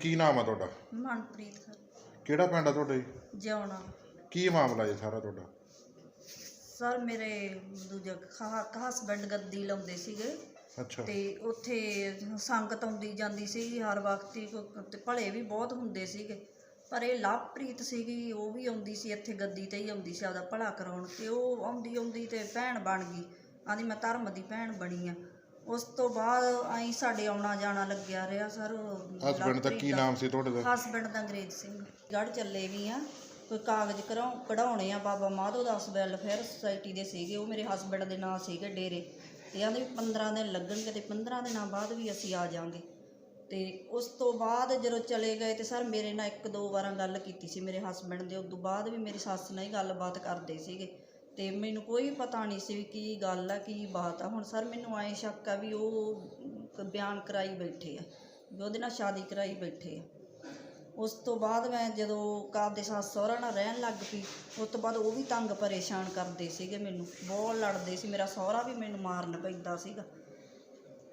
ਕੀ ਨਾਮ ਆ ਤੁਹਾਡਾ? ਮਨਪ੍ਰੀਤ ਕੌਰ, ਕਿਹੜਾ ਪਿੰਡ ਆ ਤੁਹਾਡਾ ਜੀ? ਜਿਉਣਾ। ਕੀ ਮਾਮਲਾ ਜੀ ਸਾਰਾ ਤੁਹਾਡਾ? ਸਰ ਮੇਰੇ ਦੂਜਾ ਹਸਬੰਡ ਗੱਦੀ ਲਾਉਂਦੇ ਸੀਗੇ। ਅੱਛਾ। ਤੇ ਉੱਥੇ ਸੰਗਤ ਆਉਂਦੀ ਜਾਂਦੀ ਸੀ ਹਰ ਵਕਤ ਹੀ ਕੋ- ਤੇ ਭਲੇ ਵੀ ਬਹੁਤ ਹੁੰਦੇ ਸੀਗੇ। ਪਰ ਇਹ ਲਵਪ੍ਰੀਤ ਸੀਗੀ ਉਹ ਵੀ ਆਉਂਦੀ ਸੀ ਇੱਥੇ ਗੱਦੀ ਤੇ ਹੀ ਆਉਂਦੀ ਸੀ ਆਪਦਾ ਭਲਾ ਕਰਾਉਣ। ਤੇ ਉਹ ਆਉਂਦੀ ਆਉਂਦੀ ਤੇ ਭੈਣ ਬਣ ਗਈ। ਆਂਦੀ ਮੈਂ ਧਰਮ ਦੀ ਭੈਣ ਬਣੀ ਆ। ਉਸ ਤੋਂ ਬਾਅਦ ਆਈ ਸਾਡੇ ਆਉਣਾ ਜਾਣਾ ਲੱਗਿਆ ਰਿਹਾ ਸਰ। ਹਸਬੰਡ ਦਾ ਕੀ ਨਾਮ ਸੀ ਤੁਹਾਡੇ ਦਾ? ਹਸਬੰਡ ਦਾ ਅੰਗਰੇਜ਼ ਸਿੰਘ। ਗੜ ਚੱਲੇ ਵੀ ਆ ਕੋਈ ਕਾਗਜ਼ ਕਰਾਉ ਕਢਾਉਣੇ ਆ ਬਾਬਾ ਮਾਧੋ ਦਾਸ ਵੈਲਫੇਅਰ ਸੁਸਾਇਟੀ ਦੇ ਸੀਗੇ ਉਹ ਮੇਰੇ ਹਸਬੰਡ ਦੇ ਨਾਂ ਸੀਗੇ ਡੇਰੇ। ਤੇ ਆਂਦੇ ਵੀ 15 ਦਿਨ ਲੱਗਣਗੇ ਤੇ 15 ਦਿਨਾਂ ਬਾਅਦ ਵੀ ਅਸੀਂ ਆ ਜਾਾਂਗੇ ਤੇ ਉਸ ਤੋਂ ਬਾਅਦ ਜਦੋਂ ਚਲੇ ਗਏ ਤੇ ਸਰ ਮੇਰੇ ਨਾਲ ਇੱਕ ਦੋ ਵਾਰਾਂ ਗੱਲ ਕੀਤੀ ਸੀ ਮੇਰੇ ਹਸਬੰਡ ਦੇ ਉਸ ਤੋਂ ਬਾਅਦ ਵੀ ਮੇਰੀ ਸੱਸ ਨਾਲ ਹੀ ਗੱਲਬਾਤ ਕਰਦੇ ਸੀਗੇ। ਤੇ ਮੈਨੂੰ ਕੋਈ ਪਤਾ ਨਹੀਂ ਸੀ ਵੀ ਕੀ ਗੱਲ ਆ, ਕੀ ਬਾਤ ਆ। ਹੁਣ ਸਰ ਮੈਨੂੰ ਐ ਸ਼ੱਕ ਆ ਵੀ ਉਹ ਬਿਆਨ ਕਰਾਈ ਬੈਠੇ ਆ, ਵੀ ਉਹਦੇ ਨਾਲ ਸ਼ਾਦੀ ਕਰਾਈ ਬੈਠੇ ਆ। ਉਸ ਤੋਂ ਬਾਅਦ ਮੈਂ ਜਦੋਂ ਘਰ ਦੇ ਸੱਸ ਸਹੁਰਾ ਨਾਲ ਰਹਿਣ ਲੱਗ ਪਈ, ਉਸ ਤੋਂ ਬਾਅਦ ਉਹ ਵੀ ਤੰਗ ਪਰੇਸ਼ਾਨ ਕਰਦੇ ਸੀਗੇ ਮੈਨੂੰ, ਬਹੁਤ ਲੜਦੇ ਸੀ। ਮੇਰਾ ਸਹੁਰਾ ਵੀ ਮੈਨੂੰ ਮਾਰਨ ਪੈਂਦਾ ਸੀਗਾ।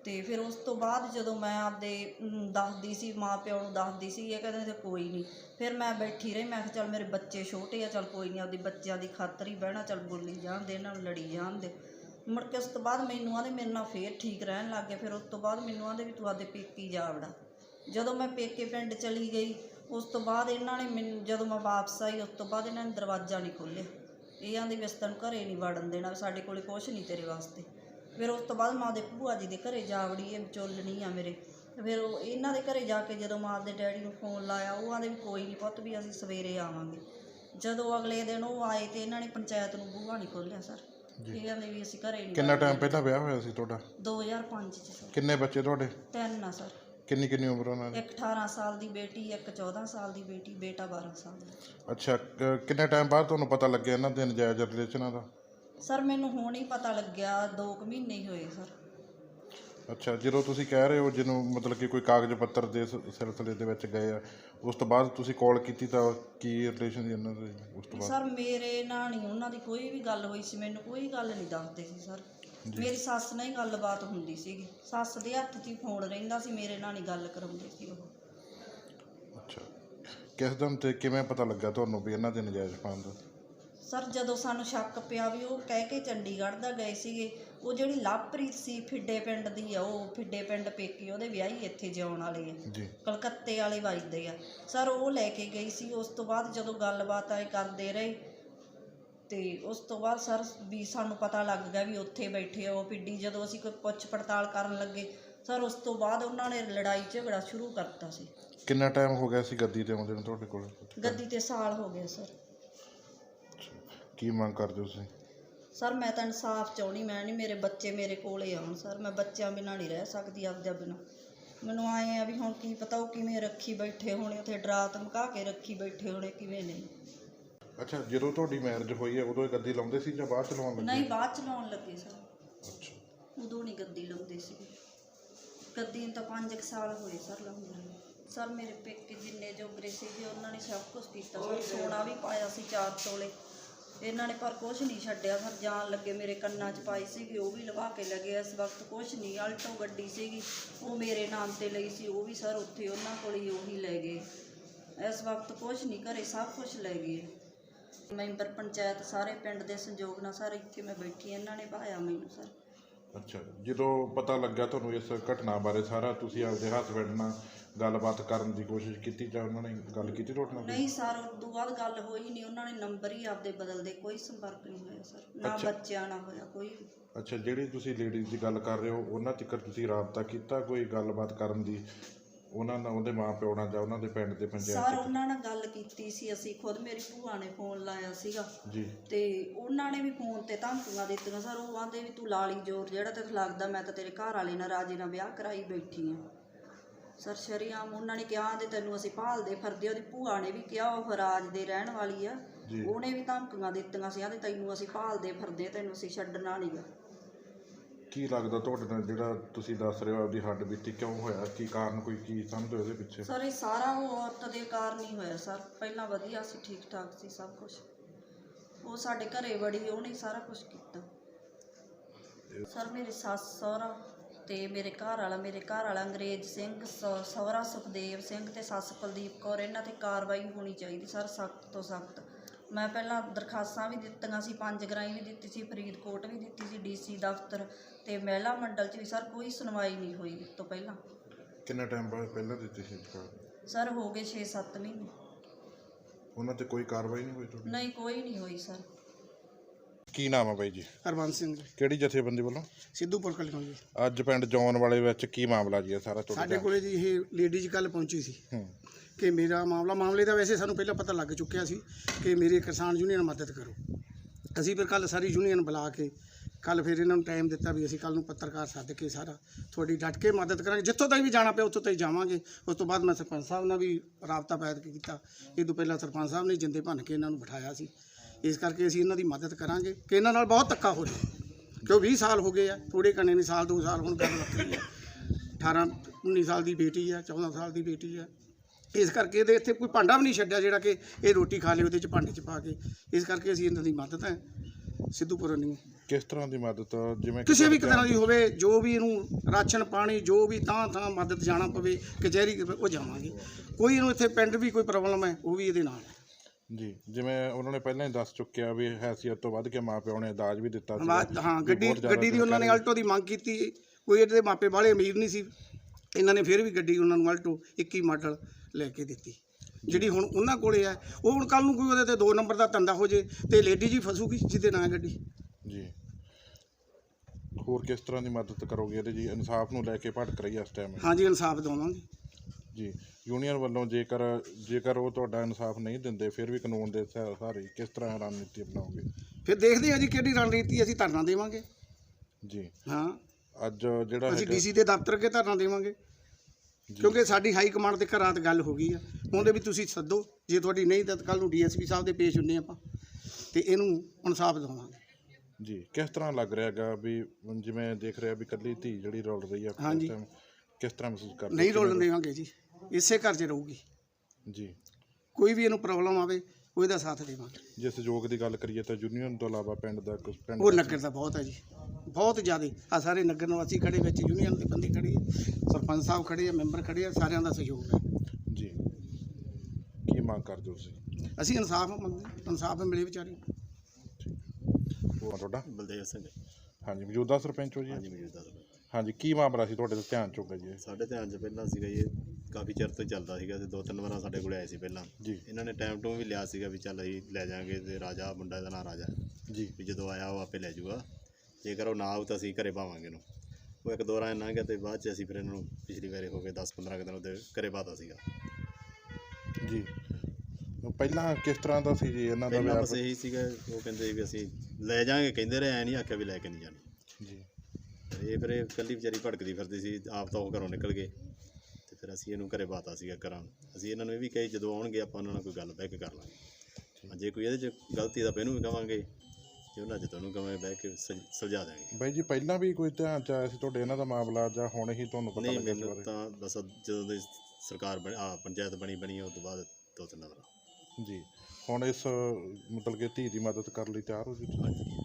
ਤੇ ਫਿਰ ਉਸ ਤੋਂ ਬਾਅਦ ਜਦੋਂ ਮੈਂ ਆਪਦੇ ਦੱਸਦੀ ਸੀ ਮਾਂ ਪਿਓ ਨੂੰ ਦੱਸਦੀ ਸੀ, ਇਹ ਕਹਿੰਦੇ ਤੇ ਕੋਈ ਨਹੀਂ ਫਿਰ ਮੈਂ ਬੈਠੀ ਰਹੀ, ਮੈਂ ਕਿਹਾ, ਚੱਲ ਮੇਰੇ ਬੱਚੇ ਛੋਟੇ ਆ, ਚੱਲ ਕੋਈ ਨਹੀਂ ਆਪਦੇ ਬੱਚਿਆਂ ਦੀ ਖਾਤਰ ਹੀ ਬਹਿਣਾ, ਚੱਲ ਬੋਲੀ ਜਾਣ ਦੇ, ਇਹਨਾਂ ਨੂੰ ਲੜੀ ਜਾਣ ਦੇ। ਮੁੜ ਕੇ ਉਸ ਤੋਂ ਬਾਅਦ ਮੈਨੂੰ ਆਂਦੇ ਮੇਰੇ ਨਾਲ ਫੇਰ ਠੀਕ ਰਹਿਣ ਲੱਗ ਗਏ। ਫਿਰ ਉਸ ਤੋਂ ਬਾਅਦ ਮੈਨੂੰ ਆਂਦੇ ਵੀ, ਤੂੰ ਆਪਦੇ ਪੇਕੀ ਜਾ ਵੜਾ। ਜਦੋਂ ਮੈਂ ਪੇਕੇ ਪਿੰਡ ਚਲੀ ਗਈ, ਉਸ ਤੋਂ ਬਾਅਦ ਇਹਨਾਂ ਨੇ ਮੈਨੂੰ, ਜਦੋਂ ਮੈਂ ਵਾਪਸ ਆਈ, ਉਸ ਤੋਂ ਬਾਅਦ ਇਹਨਾਂ ਨੇ ਦਰਵਾਜ਼ਾ ਨਹੀਂ ਖੋਲ੍ਹਿਆ। ਇਹ ਆਂਦੇ ਵੀ, ਅਸੀਂ ਤੈਨੂੰ ਘਰੇ ਨਹੀਂ ਵੜਨ ਦੇਣਾ, ਸਾਡੇ ਕੋਲੇ ਕੁਛ ਨਹੀਂ ਤੇਰੇ ਵਾਸਤੇ। ਫਿਰ ਉਸ ਤੋਂ ਬਾਅਦ ਮਾਂ ਦੇ ਭੂਆ ਜੀ ਦੇ ਘਰੇ ਜਾ ਵੜੀ ਇਹ ਵਿਚੋਲਣੀ ਆ ਮੇਰੇ। ਫਿਰ ਉਹ ਇਹਨਾਂ ਦੇ ਘਰੇ ਜਾ ਕੇ ਜਦੋਂ ਮਾਂ ਦੇ ਡੈਡੀ ਨੂੰ ਫੋਨ ਲਾਇਆ ਉਹ ਆਂਦੇ ਵੀ ਕੋਈ ਨਹੀਂ ਪੁੱਤ ਵੀ ਅਸੀਂ ਸਵੇਰੇ ਆਵਾਂਗੇ। ਜਦੋਂ ਅਗਲੇ ਦਿਨ ਉਹ ਆਏ ਤੇ ਇਹਨਾਂ ਨੇ ਪੰਚਾਇਤ ਨੂੰ ਬੂਹਾ ਨਹੀਂ ਖੋਲ੍ਹਿਆ ਸਰ। ਇਹ ਆਂਦੇ ਵੀ ਅਸੀਂ ਘਰੇ ਨਹੀਂ ਕਿੰਨਾ ਟਾਈਮ ਪਹਿਲਾਂ ਵਿਆਹ ਹੋਇਆ ਸੀ ਤੁਹਾਡਾ? 2005 ਚ ਸਰ। ਕਿੰਨੇ ਬੱਚੇ ਤੁਹਾਡੇ? ਤਿੰਨ ਆ ਸਰ। ਕਿੰਨੀ ਕਿੰਨੀ ਉਮਰ ਉਹਨਾਂ ਦੀ? ਇੱਕ 18 ਸਾਲ ਦੀ ਬੇਟੀ ਇੱਕ 14 ਸਾਲ ਦੀ ਬੇਟੀ ਬੇਟਾ 12 ਸਾਲ ਦਾ। ਅੱਛਾ ਕ- ਕਿੰਨੇ ਟਾਈਮ ਬਾਅਦ ਤੁਹਾਨੂੰ ਪਤਾ ਲੱਗਿਆ ਇਹਨਾਂ ਦੇ ਨਜਾਇਜ਼ ਰਿਲੇਸ਼ਨਾਂ ਦਾ? ਸਰ ਮੈਨੂੰ ਹੁਣ ਹੀ ਪਤਾ ਲੱਗਿਆ 2 ਕੁ ਮਹੀਨੇ ਹੀ ਹੋਏ ਸਰ ਅੱਛਾ ਜਦੋਂ ਤੁਸੀਂ ਕਹਿ ਰਹੇ ਹੋ ਜਿਹਨੂੰ ਮਤਲਬ ਕਿ ਕੋਈ ਕਾਗਜ਼ ਪੱਤਰ ਦੇ ਸ- ਸਿਲਸਿਲੇ ਦੇ ਵਿੱਚ ਗਏ ਆ ਉਸ ਤੋਂ ਬਾਅਦ ਤੁਸੀਂ ਕਾਲ ਕੀਤੀ ਤਾਂ ਕੀ ਰਿਲੇਸ਼ਨ ਸੀ ਇਹਨਾਂ ਦੇ ਉਸ ਤੋਂ ਬਾਅਦ? ਸਰ ਮੇਰੇ ਨਾਲ ਨਹੀਂ ਉਹਨਾਂ ਦੀ ਕੋਈ ਵੀ ਗੱਲ ਹੋਈ ਸੀ ਮੈਨੂੰ ਕੋਈ ਗੱਲ ਨਹੀਂ ਦੱਸਦੇ ਸੀ ਸਰ ਮੇਰੀ ਸੱਸ ਨਾਲ ਹੀ ਗੱਲਬਾਤ ਹੁੰਦੀ ਸੀਗੀ। ਸੱਸ ਦੇ ਹੱਥ 'ਚ ਹੀ ਫੋਨ ਰਹਿੰਦਾ ਸੀ ਮੇਰੇ ਨਾਲ ਨਹੀਂ ਗੱਲ ਕਰਾਉਂਦੇ ਸੀ ਉਹ। ਅੱਛਾ। ਕਿਸ ਦਿਨ ਤੇ ਕਿਵੇਂ ਪਤਾ ਲੱਗਾ ਤੁਹਾਨੂੰ ਵੀ ਇਹਨਾਂ ਦੇ ਨਜਾਇਜ਼ ਪਾਉਣ ਦਾ? ਸਰ ਜਦੋਂ ਸਾਨੂੰ ਸ਼ੱਕ ਪਿਆ ਵੀ ਉਹ ਕਹਿ ਕੇ ਚੰਡੀਗੜ੍ਹ ਦਾ ਗਏ ਸੀਗੇ ਉਹ ਜਿਹੜੀ ਲਵਪ੍ਰੀਤ ਸੀ ਫਿੱਡੇ ਪਿੰਡ ਦੀ ਆ ਉਹ ਫਿੱਡੇ ਪਿੰਡ ਪੇਕੀ ਉਹਦੇ ਵਿਆਹੀ ਇੱਥੇ ਜਿਉਣ ਵਾਲੇ ਆ। ਕਲਕੱਤੇ ਵਾਲੇ ਵੱਜਦੇ ਆ। ਸਰ ਉਹ ਲੈ ਕੇ ਗਈ ਸੀ ਉਸ ਤੋਂ ਬਾਅਦ ਜਦੋਂ ਗੱਲਬਾਤ ਆਏ ਕਰਦੇ ਰਹੇ ਤੇ ਉਸ ਤੋਂ ਬਾਅਦ ਸਰ ਵੀ ਸਾਨੂੰ ਪਤਾ ਲੱਗ ਗਿਆ ਵੀ ਉੱਥੇ ਬੈਠੇ ਆ ਉਹ ਪਿੱਡੀ ਜਦੋਂ ਅਸੀਂ ਕੋਈ ਪੁੱਛ ਪੜਤਾਲ ਕਰਨ ਲੱਗੇ ਸਰ ਉਸ ਤੋਂ ਬਾਅਦ ਉਹਨਾਂ ਨੇ ਲੜਾਈ ਝਗੜਾ ਸ਼ੁਰੂ ਕਰਤਾ ਸੀ। ਕਿੰਨਾ ਟਾਈਮ ਹੋ ਗਿਆ ਸੀ ਗੱਦੀ ਤੇ ਆਉਂਦੇ ਨੂੰ ਤੁਹਾਡੇ ਕੋਲ? ਗੱਦੀ ਤੇ ਸਾਲ ਹੋ ਗਿਆ ਸਰ। ਕੀ ਮੰਗ ਕਰਦੇ ਹੋ ਤੁਸੀਂ? ਸਰ ਮੈਂ ਤਾਂ ਇਨਸਾਫ ਚਾਹੁੰਦੀ ਮੈਂ ਨਹੀਂ ਮੇਰੇ ਬੱਚੇ ਮੇਰੇ ਕੋਲੇ ਆਉਣ ਸਰ ਮੈਂ ਬੱਚਿਆਂ ਬਿਨਾਂ ਨਹੀਂ ਰਹਿ ਸਕਦੀ ਆਪਦਿਆਂ ਬਿਨਾਂ। ਮੈਨੂੰ ਆਏ ਆ ਵੀ ਹੁਣ ਕੀ ਪਤਾ ਉਹ ਕਿਵੇਂ ਰੱਖੀ ਬੈਠੇ ਹੋਣੇ ਉੱਥੇ ਡਰਾ ਧਮਕਾ ਕੇ ਰੱਖੀ ਬੈਠੇ ਹੋਣੇ ਕਿਵੇਂ ਨਹੀਂ। ਅੱਛਾ ਜਦੋਂ ਤੁਹਾਡੀ ਮੈਰਿਜ ਹੋਈ ਹੈ ਉਦੋਂ ਇਹ ਗੱਦੀ ਲਾਉਂਦੇ ਸੀ ਜਾਂ ਬਾਅਦ ਚ ਲਾਉਣ ਲੱਗੇ? ਨਹੀਂ ਬਾਅਦ ਚ ਲਾਉਣ ਲੱਗੇ ਸਰ। ਅੱਛਾ। ਉਦੋਂ ਨਹੀਂ ਗੱਦੀ ਲਾਉਂਦੇ ਸੀਗੇ ਗੱਦੀ ਨੂੰ ਤਾਂ 5 ਸਾਲ ਹੋਏ ਸਰ ਲਾਉਂਦੇ ਨੂੰ। ਸਰ ਮੇਰੇ ਪੇਕੇ ਜਿੰਨੇ ਜੋਗਰੇ ਸੀਗੇ ਉਹਨਾਂ ਨੇ ਸਭ ਕੁਝ ਕੀਤਾ ਸਰ। ਸੋਨਾ ਵੀ ਪਾਇਆ ਸੀ 4 ਤੋਲੇ ਇਹਨਾਂ ਨੇ ਪਰ ਕੁਝ ਨਹੀਂ ਛੱਡਿਆ ਸਰ ਜਾਣ ਲੱਗੇ ਮੇਰੇ ਕੰਨਾਂ 'ਚ ਪਾਈ ਸੀਗੀ, ਉਹ ਵੀ ਲਵਾ ਕੇ ਲੱਗੇ ਇਸ ਵਕਤ ਕੁਝ ਨਹੀਂ ਆਲਟੋ ਗੱਡੀ ਸੀਗੀ, ਉਹ ਮੇਰੇ ਨਾਮ ਤੇ ਲਈ ਸੀ, ਉਹ ਵੀ ਸਰ ਉੱਥੇ ਉਹਨਾਂ ਕੋਲ ਹੀ ਉਹੀ ਲੈ ਗਏ। ਇਸ ਵਕਤ ਕੁਝ ਨਹੀਂ, ਘਰੇ ਸਭ ਕੁਝ ਲੈ ਗਏ। ਮੈਂਬਰ ਪੰਚਾਇਤ ਸਾਰੇ ਪਿੰਡ ਦੇ ਸੰਯੋਗ ਨਾਲ ਸਰ ਇੱਥੇ ਮੈਂ ਬੈਠੀ ਇਹਨਾਂ ਨੇ ਭਾਇਆ ਮੈਨੂੰ, ਸਰ। ਅੱਛਾ ਜਦੋਂ ਪਤਾ ਲੱਗਾ ਤੁਹਾਨੂੰ ਇਸ ਘਟਨਾ ਬਾਰੇ ਸਾਰਾ ਤੁਸੀਂ ਆਪਦੇ ਹਸਬੰਡ ਨਾਲ ਗੱਲਬਾਤ ਕਰਨ ਦੀ ਕੋਸ਼ਿਸ਼ ਕੀਤੀ ਜਾਂ ਉਹਨਾਂ ਨੇ ਗੱਲ ਕੀਤੀ ਤੁਹਾਡੇ ਨਾਲ ਨਹੀਂ ਸਰ ਉਸ ਤੋਂ ਬਾਅਦ ਗੱਲ ਹੋਈ ਨਹੀਂ ਉਹਨਾਂ ਨੇ ਨੰਬਰ ਹੀ ਆਪਦੇ ਬਦਲਦੇ ਕੋਈ ਸੰਪਰਕ ਨਹੀਂ ਹੋਇਆ ਸਰ ਨਾ ਅੱਛਾ। ਬੱਚਿਆਂ ਨਾਲ ਹੋਇਆ ਕੋਈ ਵੀ। ਅੱਛਾ ਜਿਹੜੀ ਤੁਸੀਂ ਲੇਡੀਜ਼ ਦੀ ਗੱਲ ਕਰ ਰਹੇ ਹੋ ਉਹਨਾਂ ਤੱਕ ਤੁਸੀਂ ਰਾਬਤਾ ਕੀਤਾ ਕੋਈ ਗੱਲਬਾਤ ਕਰਨ ਦੀ ਉਹਨਾਂ ਨਾਲ ਉਹਦੇ ਮਾਂ ਪਿਓ ਨਾਲ ਜਾਂ ਉਹਨਾਂ ਦੇ ਪਿੰਡ ਦੇ ਸਰ ਪੰਚਾਇਤ ਉਹਨਾਂ ਨਾਲ ਗੱਲ ਕੀਤੀ ਸੀ ਅਸੀਂ ਖੁਦ ਮੇਰੀ ਭੂਆ ਨੇ ਫੋਨ ਲਾਇਆ ਸੀਗਾ? ਜੀ ਤੇ ਉਹਨਾਂ ਨੇ ਵੀ ਫੋਨ ਤੇ ਧਮਕੀਆਂ ਦਿੱਤੀਆਂ ਸਰ ਉਹ ਆਂਦੇ ਵੀ ਤੂੰ ਲਾਲੀ ਜੋਰ ਜਿਹੜਾ ਤੈਨੂੰ ਲੱਗਦਾ ਮੈਂ ਤਾਂ ਤੇਰੇ ਘਰ ਵਾਲੇ ਨਾਲ ਰਾਜੇ ਨਾਲ ਵਿਆਹ ਕਰਾਈ ਬੈਠੀ ਆ ਸਰ ਸ਼ਰੀਆਮ ਉਹਨਾਂ ਨੇ ਕਿਹਾ ਤੇ ਤੈਨੂੰ ਅਸੀਂ ਭਾਲਦੇ ਫਿਰਦੇ ਉਹਦੀ ਭੂਆ ਨੇ ਵੀ ਕਿਹਾ ਉਹ ਰਾਜ ਦੇ ਰਹਿਣ ਵਾਲੀ ਆ ਜੀ। ਉਹਨੇ ਵੀ ਧਮਕੀਆਂ ਦਿੱਤੀਆਂ ਸੀ ਆਂਦੇ ਤੈਨੂੰ ਅਸੀਂ ਭਾਲਦੇ ਫਿਰਦੇ ਤੈਨੂੰ ਅਸੀਂ ਛੱਡਣਾ ਨਹੀਂਗਾ ਕੀ ਲੱਗਦਾ ਤੁਹਾਡੇ ਨਾਲ ਜਿਹੜਾ ਤੁਸੀਂ ਦੱਸ ਰਹੇ ਹੋ ਆਪਦੀ ਹੱਡ ਬੀਤੀ ਕਿਉਂ ਹੋਇਆ? ਕੀ ਕਾਰਨ ਕੋਈ ਕੀ ਸਮਝਦੇ ਹੋ ਪਿੱਛੇ? ਸਰ ਇਹ ਸਾਰਾ ਉਹ ਔਰਤ ਦੇ ਕਾਰਨ ਹੀ ਹੋਇਆ ਸਰ। ਪਹਿਲਾਂ ਵਧੀਆ ਸੀ ਠੀਕ ਠਾਕ ਸੀ ਸਭ ਕੁਝ ਉਹ ਸਾਡੇ ਘਰੇ ਵੜੀ, ਉਹਨੇ ਸਾਰਾ ਕੁਝ ਕੀਤਾ। ਸਰ, ਮੇਰੀ ਸੱਸ ਸਹੁਰਾ ਤੇ ਮੇਰੇ ਘਰ ਵਾਲਾ, ਮੇਰੇ ਘਰ ਵਾਲਾ ਅੰਗਰੇਜ਼ ਸਿੰਘ, ਸ- ਸਹੁਰਾ ਸੁਖਦੇਵ ਸਿੰਘ ਤੇ ਸੱਸ ਕੁਲਦੀਪ ਕੌਰ, ਇਹਨਾਂ ਤੇ ਕਾਰਵਾਈ ਹੋਣੀ ਚਾਹੀਦੀ ਸਰ, ਸਖਤ ਤੋਂ ਸਖਤ। ਮੈਂ ਪਹਿਲਾਂ ਦਰਖਾਸਤਾਂ ਵੀ ਦਿੱਤੀਆਂ ਸੀ ਪੰਜ ਗਰਾਈ ਵੀ ਦਿੱਤੀ ਸੀ ਫਰੀਦਕੋਟ ਵੀ ਦਿੱਤੀ ਸੀ ਡੀਸੀ ਦਫ਼ਤਰ ਤੇ ਮਹਿਲਾ ਮੰਡਲ 'ਚ ਵੀ ਸਰ ਕੋਈ ਸੁਣਵਾਈ ਨਹੀਂ ਹੋਈ ਇਸ ਤੋਂ ਪਹਿਲਾਂ। ਕਿੰਨਾ ਟਾਈਮ ਬਾਅਦ ਪਹਿਲਾਂ ਦਿੱਤੀ ਸੀ ਦਰਖਾਸਤ? ਸਰ ਹੋ ਗਏ 6-7 ਮਹੀਨੇ। ਉਹਨਾਂ ਤੇ ਕੋਈ ਕਾਰਵਾਈ ਨਹੀਂ ਹੋਈ ਤੁਹਾਡੀ? ਨਹੀਂ ਕੋਈ ਨਹੀਂ ਹੋਈ ਸਰ। ਕੀ ਨਾਮ ਆ ਬਾਈ ਜੀ? ਹਰਬੰਸ ਸਿੰਘ ਜੀ। ਕਿਹੜੀ ਜਥੇਬੰਦੀ ਵੱਲੋਂ? ਸਿੱਧੂਪੁਰ ਕਲੀਆਂ ਜੀ। ਅੱਜ ਪਿੰਡ ਜੌਨ ਵਾਲੇ ਵਿੱਚ ਕੀ ਮਾਮਲਾ ਜੀ ਇਹ ਸਾਰਾ ਸਾਡੇ ਤੁਹਾਡਾ ਕੋਲੇ ਜੀ ਇਹ ਲੇਡੀਜ਼ ਕੱਲ ਪਹੁੰਚੀ ਸੀ ਹੂੰ। ਕਿ ਮੇਰਾ ਮਾਮਲਾ ਮਾਮਲੇ ਦਾ ਵੈਸੇ ਸਾਨੂੰ ਪਹਿਲਾਂ ਪਤਾ ਲੱਗ ਚੁੱਕਿਆ ਸੀ ਕਿ ਮੇਰੀ ਕਿਸਾਨ ਯੂਨੀਅਨ ਮਦਦ ਕਰੋ। ਅਸੀਂ ਫਿਰ ਕੱਲ ਸਾਰੀ ਯੂਨੀਅਨ ਬੁਲਾ ਕੇ ਕੱਲ ਫਿਰ ਇਹਨਾਂ ਨੂੰ ਟਾਈਮ ਦਿੱਤਾ ਵੀ ਅਸੀਂ ਕੱਲ ਨੂੰ ਪੱਤਰਕਾਰ ਸੱਦ ਕੇ ਸਾਰਾ ਤੁਹਾਡੀ ਡਟ ਕੇ ਮਦਦ ਕਰਾਂਗੇ। ਜਿੱਥੋਂ ਤਾਈਂ ਵੀ ਜਾਣਾ ਪਿਆ ਉੱਥੋਂ ਤਾਈਂ ਜਾਵਾਂਗੇ। ਉਸ ਤੋਂ ਬਾਅਦ ਮੈਂ ਸਰਪੰਚ ਸਾਹਿਬ ਨਾਲ ਵੀ ਰਾਬਤਾ ਪੈਦ ਕੀਤਾ। ਇਹ ਤੋਂ ਪਹਿਲਾਂ ਸਰਪੰਚ ਸਾਹਿਬ ਨੇ ਜਿੰਦੇ ਭੰਨ ਕੇ ਇਹਨਾਂ ਨੂੰ ਬਿਠਾਇਆ ਸੀ। ਇਸ ਕਰਕੇ ਅਸੀਂ ਇਹਨਾਂ ਦੀ ਮਦਦ ਕਰਾਂਗੇ ਕਿ ਇਹਨਾਂ ਨਾਲ ਬਹੁਤ ਧੱਕਾ ਹੋ ਰਿਹਾ ਕਿਉਂ 20 ਸਾਲ ਹੋ ਗਏ ਆ ਥੋੜੇ ਕਨੇ ਨਹੀਂ ਸਾਲ ਦੋ ਸਾਲ ਹੁਣ ਗੱਲ ਵੱਖਰੀ ਆ। 18 19 ਸਾਲ ਦੀ ਬੇਟੀ ਆ 14 ਸਾਲ ਦੀ ਬੇਟੀ ਆ। ਇਸ ਕਰਕੇ ਇਹਦੇ ਇੱਥੇ ਕੋਈ ਭਾਂਡਾ ਵੀ ਨਹੀਂ ਛੱਡਿਆ ਜਿਹੜਾ ਕਿ ਇਹ ਰੋਟੀ ਖਾ ਲੇ ਉਹਦੇ ਚ ਭਾਂਡੇ ਚ ਪਾ ਕੇ। ਇਸ ਕਰਕੇ ਅਸੀਂ ਇਹਨਾਂ ਦੀ ਮਦਦ ਹੈ ਸਿੱਧੂਪੁਰ ਨਹੀਂ। ਕਿਸ ਤਰ੍ਹਾਂ ਦੀ ਮਦਦ ਜਿਵੇਂ ਕਿਸੇ ਵੀ ਤਰ੍ਹਾਂ ਦੀ ਹੋਵੇ ਜੋ ਵੀ ਇਹਨੂੰ ਰਾਸ਼ਨ ਪਾਣੀ ਜੋ ਵੀ ਤਾਂ ਥਾਂ ਮਦਦ ਜਾਣਾ ਪਵੇ ਕਚਹਿਰੀ ਉਹ ਜਾਵਾਂਗੇ। ਕੋਈ ਇਹਨੂੰ ਇੱਥੇ ਪਿੰਡ ਵੀ ਕੋਈ ਪ੍ਰੋਬਲਮ ਹੈ ਉਹ ਵੀ ਇਹਦੇ ਨਾਲ ਜੀ ਜਿਵੇਂ ਉਹਨਾਂ ਨੇ ਪਹਿਲਾਂ ਹੀ ਦੱਸ ਚੁੱਕਿਆ ਵੀ ਹੈਸੀਅਤ ਤੋਂ ਵੱਧ ਕੇ ਮਾਪਿਓ ਨੇ ਦਾਜ ਵੀ ਦਿੱਤਾ ਸੀ ਹਾਂ ਗੱਡੀ ਗੱਡੀ ਦੀ ਉਹਨਾਂ ਨੇ ਆਲਟੋ ਦੀ ਮੰਗ ਕੀਤੀ। ਕੋਈ ਇਹਦੇ ਮਾਪੇ ਬਾਹਲੇ ਅਮੀਰ ਨਹੀਂ ਸੀ। ਇਹਨਾਂ ਨੇ ਫਿਰ ਵੀ ਗੱਡੀ ਉਹਨਾਂ ਨੂੰ ਆਲਟੋ 21 ਮਾਡਲ ਲੈ ਕੇ ਦਿੱਤੀ। ਜਿਹੜੀ ਹੁਣ ਉਹਨਾਂ ਕੋਲੇ ਹੈ ਉਹ ਹੁਣ ਕੱਲ ਨੂੰ ਕੋਈ ਉਹਦੇ ਤੇ 2 ਨੰਬਰ ਦਾ ਧੰਦਾ ਹੋ ਜੇ ਤੇ ਲੇਡੀ ਜੀ ਫਸੂਗੀ ਜਿਹਦੇ ਨਾਂ ਹੈ ਗੱਡੀ। ਜੀ। ਹੋਰ ਕਿਸ ਤਰ੍ਹਾਂ ਦੀ ਮਦਦ ਕਰੋਗੇ ਇਹਦੇ ਜੀ? ਇਨਸਾਫ ਨੂੰ ਲੈ ਕੇ ਭਟਕ ਰਹੀ ਹੈ ਇਸ ਟਾਈਮ ਹਾਂਜੀ ਇਨਸਾਫ ਦਵਾਵਾਂਗੇ ਜੀ ਯੂਨੀਅਨ ਵੱਲੋਂ ਜੇਕਰ ਜੇਕਰ ਉਹ ਤੁਹਾਡਾ ਇਨਸਾਫ ਨਹੀਂ ਦਿੰਦੇ ਫਿਰ ਵੀ ਕਾਨੂੰਨ ਦੇ ਸਹਾ- ਸਹਾਰੇ ਕਿਸ ਤਰ੍ਹਾਂ ਰਣਨੀਤੀ ਅਪਣਾਓਗੇ? ਫਿਰ ਦੇਖਦੇ ਹਾਂ ਜੀ ਕਿਹੜੀ ਰਣਨੀਤੀ ਅਸੀਂ ਧਰਨਾ ਦੇਵਾਂਗੇ। ਜੀ। ਹਾਂ। ਅੱਜ ਜਿਹੜਾ ਅਸੀਂ ਹੈਗਾ ਡੀਸੀ ਦੇ ਦਫ਼ਤਰ ਅੱਗੇ ਧਰਨਾ ਦੇਵਾਂਗੇ। ਕਿਉਂਕਿ ਸਾਡੀ ਹਾਈ ਕਮਾਂਡ ਤੇ ਰਾਤ ਗੱਲ ਹੋ ਗਈ ਆ। ਉਹਦੇ ਵੀ ਤੁਸੀਂ ਸੱਦੋ ਜੇ ਤੁਹਾਡੀ ਨਹੀਂ ਤਾਂ ਕੱਲ ਨੂੰ ਡੀਐਸਪੀ ਸਾਹਿਬ ਦੇ ਪੇਸ਼ ਹੁੰਨੇ ਆਪਾਂ। ਤੇ ਇਹਨੂੰ ਇਨਸਾਫ ਦਵਾਵਾਂਗੇ। ਜੀ ਕਿਸ ਤਰ੍ਹਾਂ ਲੱਗ ਰਿਹਾ ਹੈਗਾ ਵੀ ਜਿਵੇਂ ਦੇਖ ਰਿਹਾ ਵੀ ਕੱਲੀ ਧੀ ਜਿਹੜੀ ਰੁਲ ਰਹੀ ਹਾਂਜੀ। time ਕਿਸ ਤਰ੍ਹਾਂ ਮਹਿਸੂਸ ਕਰ ਨਹੀਂ ਰੋਲਣ ਦੇਵਾਂਗੇ ਜੀ। ਇਸੇ ਘਰ 'ਚ ਰਹੂਗੀ। ਜੀ। ਕੋਈ ਵੀ ਇਹਨੂੰ ਪ੍ਰੋਬਲਮ ਆਵੇ ਉਹਦਾ ਸਾਥ ਦੇਵਾਂਗੇ। ਜੇ ਸਹਿਯੋਗ ਦੀ ਗੱਲ ਕਰੀਏ ਤਾਂ ਯੂਨੀਅਨ ਤੋਂ ਇਲਾਵਾ ਪਿੰਡ ਦਾ ਕੁਝ ਪਿੰਡ ਉਹ ਨਗਰ ਦਾ ਬਹੁਤ ਹੈ ਜੀ। ਬਹੁਤ ਜ਼ਿਆਦਾ। ਆ ਸਾਰੇ ਨਗਰ ਨਿਵਾਸੀ ਖੜੇ ਵਿੱਚ ਯੂਨੀਅਨ ਦੇ ਬੰਦੇ ਖੜੇ ਆ ਸਰਪੰਚ ਸਾਹਿਬ ਖੜੇ ਆ ਮੈਂਬਰ ਖੜੇ ਆ ਸਾਰਿਆਂ ਦਾ ਸਹਿਯੋਗ ਹੈ। ਜੀ। ਕੀ ਮੰਗ ਕਰਦੇ ਹੋ ਤੁਸੀਂ? ਅਸੀਂ ਇਨਸਾਫ ਮੰਗਦੇ ਇਨਸਾਫ ਮਿਲੇ ਵਿਚਾਰੇ ਹੋਰ ਤੁਹਾਡਾ? ਬਲਦੇਵ ਸਿੰਘ ਹਾਂਜੀ ਮੌਜੂਦਾ ਸਰਪੰਚ ਹੋ ਜੀ? ਹਾਂਜੀ ਮੌਜੂਦਾ ਸਰਪੰਚ। ਹਾਂਜੀ ਕੀ ਮਾਮਲਾ ਸੀ ਤੁਹਾਡੇ ਤੋਂ ਧਿਆਨ ਚੁੱਕ ਗਿਆ ਜੀ? ਸਾਡੇ ਧਿਆਨ 'ਚ ਪਹਿਲਾਂ ਸੀਗਾ ਜੀ ਇਹ ਕਾਫੀ ਚਿਰ ਤੋਂ ਚੱਲਦਾ ਸੀਗਾ ਤੇ ਦੋ ਤਿੰਨ ਵਾਰਾਂ ਸਾਡੇ ਕੋਲ ਆਏ ਸੀ ਪਹਿਲਾਂ। ਜੀ। ਇਹਨਾਂ ਨੇ ਟਾਈਮ ਟੂ ਵੀ ਲਿਆ ਸੀਗਾ ਵੀ ਚੱਲ ਅਸੀਂ ਲੈ ਜਾਾਂਗੇ ਤੇ ਰਾਜਾ ਮੁੰਡਾ ਦਾ ਨਾਂ ਰਾਜਾ। ਜੀ। ਵੀ ਜਦੋਂ ਆਇਆ ਉਹ ਆਪੇ ਲੈ ਜਾਊਗਾ। ਜੇਕਰ ਉਹ ਨਾ ਆਊ ਤਾਂ ਅਸੀਂ ਘਰੇ ਪਾਵਾਂਗੇ ਇਹਨੂੰ। ਉਹ ਇੱਕ ਦੋ ਰਾਂ ਲੰਘ ਗਿਆ ਤੇ ਬਾਅਦ 'ਚ ਅਸੀਂ ਫਿਰ ਇਹਨਾਂ ਨੂੰ ਪਿਛਲੀ ਵਾਰੀ ਹੋ ਗਏ 10 15 ਦਿਨ ਉਹਦੇ ਘਰੇ ਪਾਤਾ ਸੀਗਾ। ਜੀ। ਪਹਿਲਾਂ ਕਿਸ ਤਰ੍ਹਾਂ ਦਾ ਸੀ ਜੀ ਇਹਨਾਂ ਦਾ ਪਹਿਲਾਂ ਵਿਆਹ? ਬਸ ਇਹੀ ਸੀਗਾ ਉਹ ਕਹਿੰਦੇ ਵੀ ਅਸੀਂ ਲੈ ਜਾਾਂਗੇ ਕਹਿੰਦੇ ਰਹੇ ਐ ਨਹੀਂ ਆਖਿਆ ਵੀ ਲੈ ਕੇ ਨਹੀਂ ਜਾਣਾ। ਜੀ। ਇਹ ਫਿਰ ਇਹ ਇਕੱਲੀ ਵਿਚਾਰੀ ਭਟਕਦੀ ਫਿਰਦੀ ਸੀ ਆਪ ਤਾਂ ਉਹ ਘਰੋਂ ਨਿਕਲ ਗਏ। ਤੇ ਫਿਰ ਅਸੀਂ ਇਹਨੂੰ ਘਰੇ ਪਾਤਾ ਸੀਗਾ ਘਰਾਂ। ਅਸੀਂ ਇਹਨਾਂ ਨੂੰ ਇਹ ਵੀ ਕਹੀ ਜਦੋਂ ਆਉਣਗੇ ਆਪਾਂ ਉਹਨਾਂ ਨਾਲ ਕੋਈ ਗੱਲ ਬਹਿ ਕੇ ਕਰ ਲਾਂਗੇ। ਜੇ ਕੋਈ ਇਹਦੇ 'ਚ ਗਲਤੀ ਦਾ ਇਹਨੂੰ ਵੀ ਕਵਾਂਗੇ ਜੇ ਉਹਨਾਂ 'ਚ ਤੁਹਾਨੂੰ ਕਵਾਂਗੇ ਬਹਿ ਕੇ ਸੁਲ- ਸੁਲਝਾ ਦੇਵਾਂਗੇ ਬਾਈ ਜੀ ਪਹਿਲਾਂ ਵੀ ਕੋਈ ਧਿਆਨ ਚ ਆਇਆ ਸੀ ਤੁਹਾਡੇ ਇਹਨਾਂ ਦਾ ਮਾਮਲਾ ਜਾਂ ਹੁਣ ਹੀ ਤੁਹਾਨੂੰ ਪਤਾ ਨਹੀਂ ਲੱਗਿਆ ਇਸ ਮੈਨੂੰ ਬਾਰੇ? ਤਾਂ ਬਸ ਜਦੋਂ ਦੀ ਸਰਕਾਰ ਬਣੀ ਆ ਪੰਚਾਇਤ ਬਣੀ ਬਣੀ ਉਹ ਤੋਂ ਬਾਅਦ ਦੋ ਤਿੰਨ ਵਾਰ। ਜੀ। ਹੁਣ ਇਸ ਮਤਲਬ ਕਿ ਧੀ ਦੀ ਮਦਦ ਕਰਨ ਲਈ ਤਿਆਰ ਹੋ ਜੀ? ਹਾਂਜੀ।